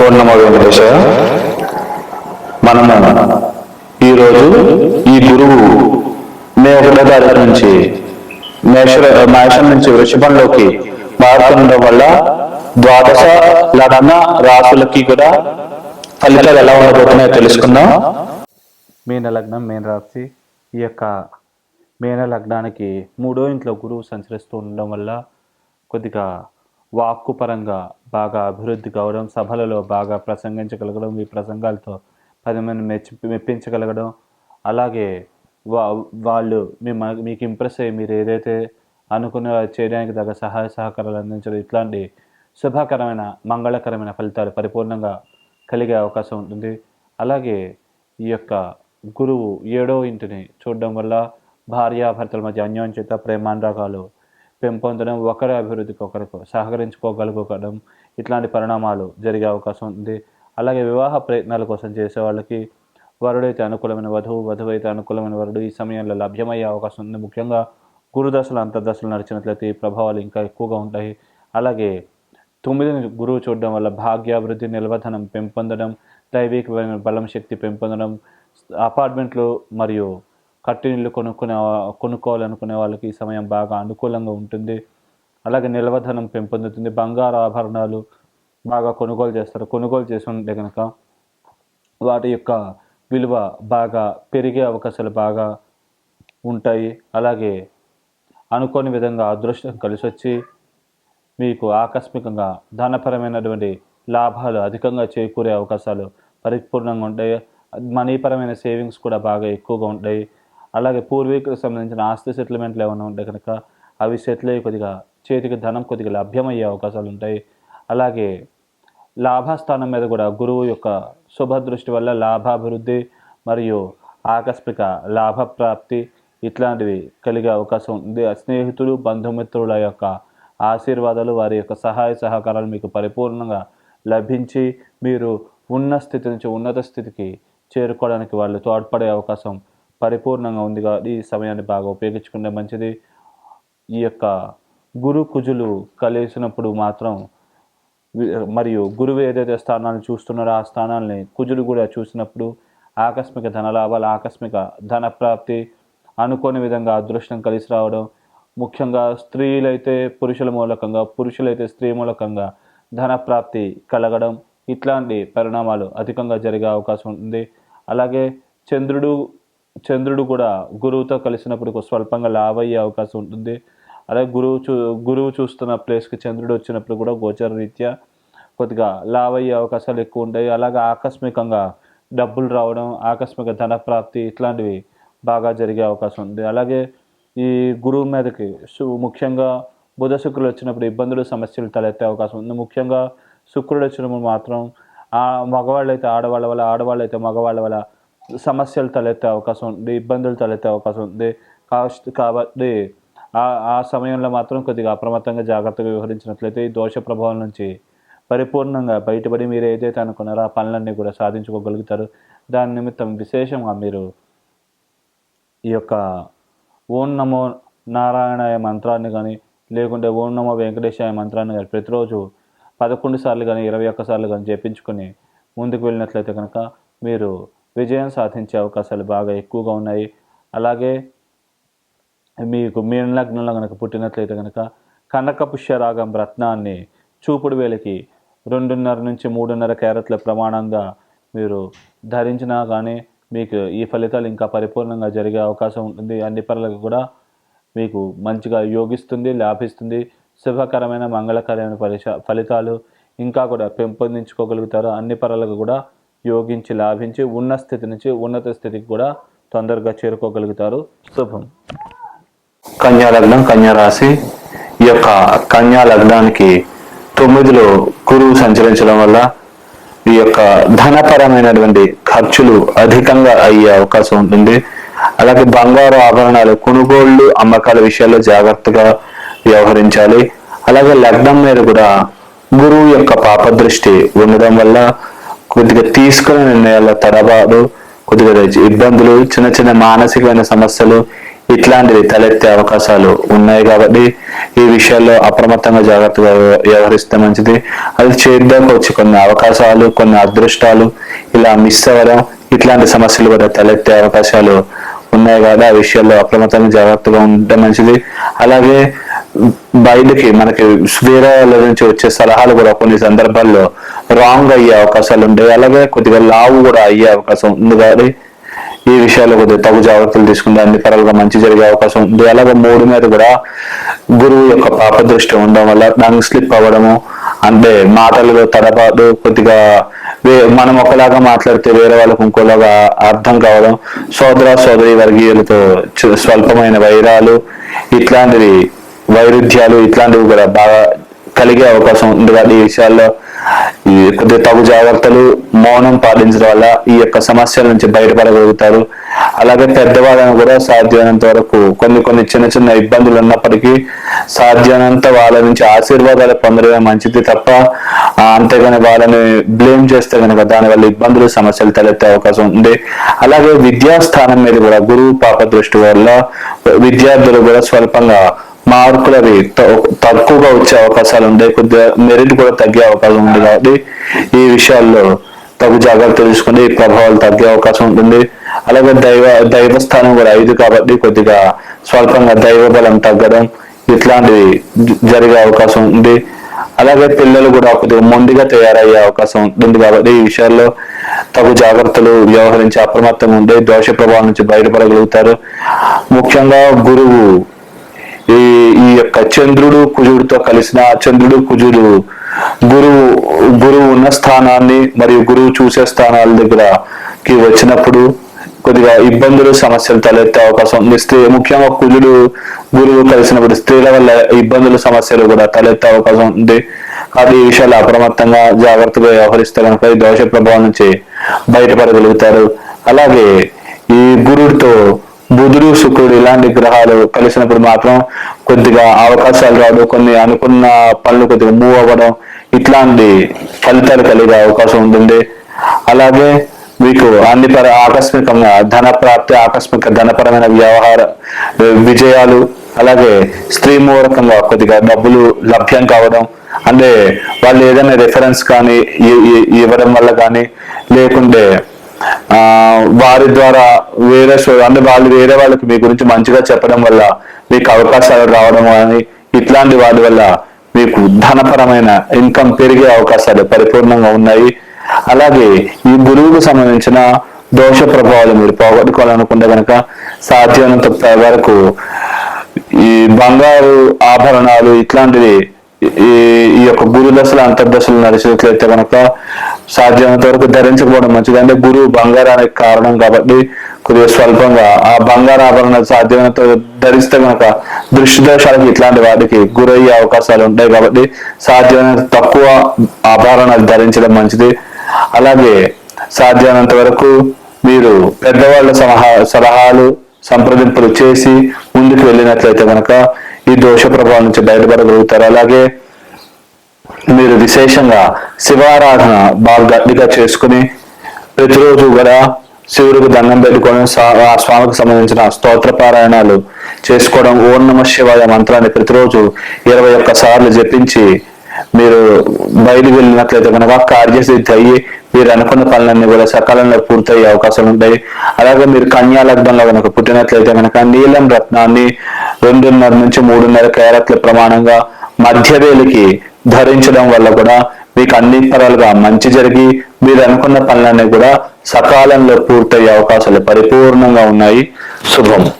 ఓం వెంకటేశ మనము ఈరోజు ఈ గురువు మే ఒకటో తారీఖు నుంచి మేష మేషం నుంచి వృషభంలోకి మారుతుండడం వల్ల ద్వాదశ లగ్న రాసులకి కూడా ఫలితాలు ఎలా ఉండబోతున్నాయో తెలుసుకుందాం. మీన లగ్నం మీన రాశి ఈ యొక్క మీన లగ్నానికి మూడో ఇంట్లో గురువు సంచరిస్తూ ఉండడం వల్ల కొద్దిగా వాక్కు పరంగా బాగా అభివృద్ధి కావడం సభలలో బాగా ప్రసంగించగలగడం ఈ ప్రసంగాలతో పది మంది మెచ్చి మెప్పించగలగడం. అలాగే వా వాళ్ళు మీ మీకు ఇంప్రెస్ అయ్యి మీరు ఏదైతే అనుకున్న చేయడానికి తగ్గ సహాయ సహకారాలు అందించడం ఇట్లాంటి శుభకరమైన మంగళకరమైన ఫలితాలు పరిపూర్ణంగా కలిగే అవకాశం ఉంటుంది. అలాగే ఈ యొక్క గురువు ఏడో ఇంటిని చూడడం వల్ల భార్యాభర్తల మధ్య అన్యోన్యత ప్రేమానురాగాలు పెంపొందడం ఒకరి అభివృద్ధికి ఒకరికి సహకరించుకోగలుగుకోవడం ఇట్లాంటి పరిణామాలు జరిగే అవకాశం ఉంది. అలాగే వివాహ ప్రయత్నాల కోసం చేసే వాళ్ళకి వరుడైతే అనుకూలమైన వధువు వధువు అయితే అనుకూలమైన వరుడు ఈ సమయంలో లభ్యమయ్యే అవకాశం ఉంది. ముఖ్యంగా గురుదశలు అంతర్దశలు నడిచినట్లయితే ఈ ప్రభావాలు ఇంకా ఎక్కువగా ఉంటాయి. అలాగే తొమ్మిదిని గురువు చూడడం వల్ల భాగ్యాభివృద్ధి నిల్వధనం పెంపొందడం దైవికమైన బలం శక్తి పెంపొందడం అపార్ట్మెంట్లు మరియు కట్టినీళ్ళు కొనుక్కునే కొనుక్కోవాలనుకునే వాళ్ళకి ఈ సమయం బాగా అనుకూలంగా ఉంటుంది. అలాగే నిల్వధనం పెంపొందుతుంది. బంగారు ఆభరణాలు బాగా కొనుగోలు చేస్తారు. కొనుగోలు చేసి ఉంటే కనుక వాటి యొక్క విలువ బాగా పెరిగే అవకాశాలు బాగా ఉంటాయి. అలాగే అనుకోని విధంగా అదృష్టం కలిసి వచ్చి మీకు ఆకస్మికంగా ధనపరమైనటువంటి లాభాలు అధికంగా చేకూరే అవకాశాలు పరిపూర్ణంగా ఉంటాయి. మనీపరమైన సేవింగ్స్ కూడా బాగా ఎక్కువగా ఉంటాయి. అలాగే పూర్వీకులకు సంబంధించిన ఆస్తి సెటిల్మెంట్లు ఏమైనా ఉంటే కనుక అవి సెటిల్ అయ్యి కొద్దిగా చేతికి ధనం కొద్దిగా లభ్యమయ్యే అవకాశాలు ఉంటాయి. అలాగే లాభస్థానం మీద కూడా గురువు యొక్క శుభదృష్టి వల్ల లాభాభివృద్ధి మరియు ఆకస్మిక లాభప్రాప్తి ఇట్లాంటివి కలిగే అవకాశం ఉంది. స్నేహితులు బంధుమిత్రుల యొక్క ఆశీర్వాదాలు వారి యొక్క సహాయ సహకారాలు మీకు పరిపూర్ణంగా లభించి మీరు ఉన్న స్థితి నుంచి ఉన్నత స్థితికి చేరుకోవడానికి వాళ్ళు తోడ్పడే అవకాశం పరిపూర్ణంగా ఉంది కాబట్టి ఈ సమయాన్ని బాగా ఉపయోగించుకుంటే మంచిది. ఈ యొక్క గురు కుజులు కలిసినప్పుడు మాత్రం మరియు గురువు ఏదైతే స్థానాన్ని చూస్తున్నారో ఆ స్థానాల్ని కుజులు కూడా చూసినప్పుడు ఆకస్మిక ధనలాభాలు ఆకస్మిక ధన ప్రాప్తి అనుకోని విధంగా అదృష్టం కలిసి రావడం. ముఖ్యంగా స్త్రీలైతే పురుషుల మూలకంగా పురుషులైతే స్త్రీ మూలకంగా ధన ప్రాప్తి కలగడం ఇట్లాంటి పరిణామాలు అధికంగా జరిగే అవకాశం ఉంది అలాగే చంద్రుడు చంద్రుడు కూడా గురువుతో కలిసినప్పుడు స్వల్పంగా లావ్ అయ్యే అవకాశం ఉంటుంది. అలాగే గురువు చూ గురువు చూస్తున్న ప్లేస్కి చంద్రుడు వచ్చినప్పుడు కూడా గోచర రీత్యా కొద్దిగా లావ్ అయ్యే అవకాశాలు ఎక్కువ ఉంటాయి. అలాగే ఆకస్మికంగా డబ్బులు రావడం ఆకస్మిక ధన ప్రాప్తి ఇట్లాంటివి బాగా జరిగే అవకాశం ఉంది. అలాగే ఈ గురువు మీదకి సు- ముఖ్యంగా బుధ శుక్రులు వచ్చినప్పుడు ఇబ్బందులు సమస్యలు తలెత్తే అవకాశం ఉంది. ముఖ్యంగా శుక్రుడు వచ్చినప్పుడు మాత్రం ఆ మగవాళ్ళు అయితే ఆడవాళ్ళ వల్ల ఆడవాళ్ళు అయితే మగవాళ్ళ వల్ల సమస్యలు తలెత్తే అవకాశం ఉంది ఇబ్బందులు తలెత్తే అవకాశం ఉంది. కాస్ట్ కాబట్టి ఆ ఆ సమయంలో మాత్రం కొద్దిగా అప్రమత్తంగా జాగ్రత్తగా వ్యవహరించినట్లయితే ఈ దోష ప్రభావం నుంచి పరిపూర్ణంగా బయటపడి మీరు ఏదైతే అనుకున్నారో ఆ పనులన్నీ కూడా సాధించుకోగలుగుతారు. దాని నిమిత్తం విశేషంగా మీరు ఈ యొక్క ఓం నమో నారాయణాయ మంత్రాన్ని కానీ లేకుంటే ఓం నమో వెంకటేశాయ మంత్రాన్ని కానీ ప్రతిరోజు పదకొండు సార్లు కానీ ఇరవై ఒక్క సార్లు కానీ చేపించుకొని ముందుకు వెళ్ళినట్లయితే కనుక మీరు విజయం సాధించే అవకాశాలు బాగా ఎక్కువగా ఉన్నాయి. అలాగే మీకు మీన లగ్నంలో కనుక పుట్టినట్లయితే కనుక కనక పుష్యరాగం రత్నాన్ని చూపుడు వేలకి రెండున్నర నుంచి మూడున్నర క్యారెట్ల ప్రమాణంగా మీరు ధరించినా కానీ మీకు ఈ ఫలితాలు ఇంకా పరిపూర్ణంగా జరిగే అవకాశం ఉంటుంది. అన్ని పనులకు కూడా మీకు మంచిగా యోగిస్తుంది లాభిస్తుంది. శుభకరమైన మంగళకరమైన ఫలిత ఫలితాలు ఇంకా కూడా పెంపొందించుకోగలుగుతారు. అన్ని పనులకు కూడా యోగించి లాభించి ఉన్న స్థితి నుంచి ఉన్నత స్థితికి కూడా తొందరగా చేరుకోగలుగుతారు. శుభం. కన్యా లగ్నం కన్యా రాశి. ఈ యొక్క కన్యా లగ్నానికి తొమ్మిదిలో గురువు సంచరించడం వల్ల ఈ యొక్క ధనపరమైనటువంటి ఖర్చులు అధికంగా అయ్యే అవకాశం ఉంటుంది. అలాగే బంగారు ఆభరణాలు కొనుగోళ్ళు అమ్మకాల విషయాల్లో జాగ్రత్తగా వ్యవహరించాలి. అలాగే లగ్నం మీద కూడా గురువు యొక్క పాపదృష్టి ఉండడం వల్ల కొద్దిగా తీసుకునే నిర్ణయాల తడబాటు కొద్దిగా ఇబ్బందులు చిన్న చిన్న మానసికమైన సమస్యలు ఇట్లాంటివి తలెత్తే అవకాశాలు ఉన్నాయి కాబట్టి ఈ విషయాల్లో అప్రమత్తంగా జాగ్రత్తగా వ్యవహరిస్తే మంచిది. అది చేద్దాకు వచ్చి కొన్ని అవకాశాలు కొన్ని అదృష్టాలు ఇలా మిస్ అవ్వడం ఇట్లాంటి సమస్యలు కూడా తలెత్తే అవకాశాలు ఉన్నాయి కాబట్టి ఆ విషయాల్లో అప్రమత్తంగా జాగ్రత్తగా ఉంటే మంచిది. అలాగే బయటకి మనకి వేరే వాళ్ళ నుంచి వచ్చే సలహాలు కూడా కొన్ని సందర్భాల్లో రాంగ్ అయ్యే అవకాశాలు ఉంటాయి. అలాగే కొద్దిగా లావు కూడా అయ్యే అవకాశం ఉంది కానీ ఈ విషయాల్లో కొద్దిగా తగు జాగ్రత్తలు తీసుకుంటే అన్ని పరంగా మంచి జరిగే అవకాశం ఉంది. అలాగే మూడు మీద కూడా గురువు యొక్క పాప దృష్టి ఉండడం వల్ల దానికి స్లిప్ అవ్వడము అంటే మాటలలో తడబాటు కొద్దిగా వే- మనం ఒకలాగా మాట్లాడితే వేరే వాళ్ళకు ఇంకోలాగా అర్థం కావడం సోదర సోదరి వర్గీయులతో స్వల్పమైన వైరాలు ఇట్లాంటివి వైరుధ్యాలు ఇట్లాంటివి కూడా బాగా కలిగే అవకాశం ఉంది కాబట్టి ఈ విషయాల్లో ఈ కొద్దిగా తగు జాగ్రత్తలు మౌనం పాటించడం వల్ల ఈ యొక్క సమస్యల నుంచి బయటపడగలుగుతారు. అలాగే పెద్దవాళ్ళని కూడా సాధ్యమైనంత వరకు కొన్ని కొన్ని చిన్న చిన్న ఇబ్బందులు ఉన్నప్పటికీ సాధ్యమైనంత వాళ్ళ నుంచి ఆశీర్వాదాలు పొందడమే మంచిది తప్ప ఆ, అంతేగాని వాళ్ళని బ్లేమ్ చేస్తే కనుక దానివల్ల ఇబ్బందులు సమస్యలు తలెత్తే అవకాశం ఉంది. అలాగే విద్యాస్థానం మీద కూడా గురువు పాప దృష్టి వల్ల విద్యార్థులు కూడా స్వల్పంగా మార్కులు అవి త- తక్కువగా వచ్చే అవకాశాలు ఉంటాయి కొద్దిగా మెరిట్ కూడా తగ్గే అవకాశం ఉంది కాబట్టి ఈ విషయాల్లో తగు జాగ్రత్త తీసుకుంటే ఈ ప్రభావాలు తగ్గే అవకాశం ఉంటుంది. అలాగే దైవ దైవ స్థానం కూడా ఐదు కాబట్టి కొద్దిగా స్వల్పంగా దైవ బలం తగ్గడం ఇట్లాంటివి జ- జరిగే అవకాశం ఉంది. అలాగే పిల్లలు కూడా కొద్దిగా మొండిగా తయారయ్యే అవకాశం ఉంటుంది కాబట్టి ఈ విషయాల్లో తగు జాగ్రత్తలు వ్యవహరించి అప్రమత్తంగా ఉండే దోష ప్రభావం నుంచి బయటపడగలుగుతారు. ముఖ్యంగా గురువు ఈ ఈ యొక్క చంద్రుడు కుజుడితో కలిసిన చంద్రుడు కుజుడు గురువు గురువు ఉన్న స్థానాన్ని మరియు గురువు చూసే స్థానాల దగ్గరకి వచ్చినప్పుడు కొద్దిగా ఇబ్బందులు సమస్యలు తలెత్తే అవకాశం ఉంది. స్త్రీ ముఖ్యంగా కుజుడు గురువు కలిసినప్పుడు స్త్రీల వల్ల ఇబ్బందులు సమస్యలు కూడా తలెత్తే అవకాశం ఉంది. అది ఈ విషయాలు అప్రమత్తంగా జాగ్రత్తగా వ్యవహరిస్తే కనుక దోష ప్రభావం నుంచి బయటపడగలుగుతారు. అలాగే ఈ గురుడితో బుధుడు శుక్రుడు ఇలాంటి గ్రహాలు కలిసినప్పుడు మాత్రం కొద్దిగా అవకాశాలు రావడం కొన్ని అనుకున్న పనులు కొద్దిగా మూవ్ అవ్వడం ఇట్లాంటి ఫలితాలు కలిగే అవకాశం ఉంటుంది. అలాగే మీకు అన్ని పర ఆకస్మికంగా ధన ప్రాప్తి ఆకస్మిక ధనపరమైన వ్యవహార విజయాలు అలాగే స్త్రీ మూలకంగా కొద్దిగా డబ్బులు లభ్యం కావడం అంటే వాళ్ళు ఏదైనా రెఫరెన్స్ కానీ ఇవ్వడం వల్ల కానీ లేకుంటే వారి ద్వారా వేరే సో- అంటే వాళ్ళు వేరే వాళ్ళకి మీ గురించి మంచిగా చెప్పడం వల్ల మీకు అవకాశాలు రావడం కానీ ఇట్లాంటి వాటి వల్ల మీకు ధనపరమైన ఇన్కమ్ పెరిగే అవకాశాలు పరిపూర్ణంగా ఉన్నాయి. అలాగే ఈ గురువుకు సంబంధించిన దోష ప్రభావాలు మీరు పోగొట్టుకోవాలనుకుంటే కనుక సాధ్యమైనంత వరకు ఈ బంగారు ఆభరణాలు ఇట్లాంటివి ఈ ఈ యొక్క గురు దశలు అంతర్దశలు నడిచినట్లయితే కనుక సాధ్యమైనంత వరకు ధరించకపోవడం మంచిది. అంటే గురువు బంగారానికి కారణం కాబట్టి కొద్దిగా స్వల్పంగా ఆ బంగారు ఆభరణాలు సాధ్యమైనంత ధరిస్తే కనుక దృష్టి దోషాలకి ఇట్లాంటి వాటికి గురయ్యే అవకాశాలు ఉంటాయి కాబట్టి సాధ్యమైనంత తక్కువ ఆభరణాలు ధరించడం మంచిది. అలాగే సాధ్యమైనంత వరకు మీరు పెద్దవాళ్ళ సలహా సలహాలు సంప్రదింపులు చేసి ముందుకు వెళ్ళినట్లయితే కనుక ఈ దోష ప్రభావం నుంచి బయటపడగలుగుతారు. అలాగే మీరు విశేషంగా శివారాధన బాగా గట్టిగా చేసుకుని ప్రతిరోజు కూడా శివుడికి దండం పెట్టుకోవడం ఆ స్వామికి సంబంధించిన స్తోత్ర పారాయణాలు చేసుకోవడం ఓం నమ శివాయ మంత్రాన్ని ప్రతిరోజు ఇరవై ఒక్క సార్లు జపించి మీరు బయలు వెళ్ళినట్లయితే కనుక కార్యసిద్ధి అయ్యి మీరు అనుకున్న పనులన్నీ కూడా సకాలంలో పూర్తయ్యే అవకాశాలు ఉంటాయి. అలాగే మీరు కన్యా లగ్నంలో కనుక పుట్టినట్లయితే కనుక నీలం రత్నాన్ని రెండున్నర నుంచి మూడున్నర క్యారెట్ల ప్రమాణంగా మధ్యవేలికి ధరించడం వల్ల కూడా మీకు అన్ని పరాలుగా మంచి జరిగి మీరు అనుకున్న పనులన్నీ కూడా సకాలంలో పూర్తయ్యే అవకాశాలు పరిపూర్ణంగా ఉన్నాయి. శుభం.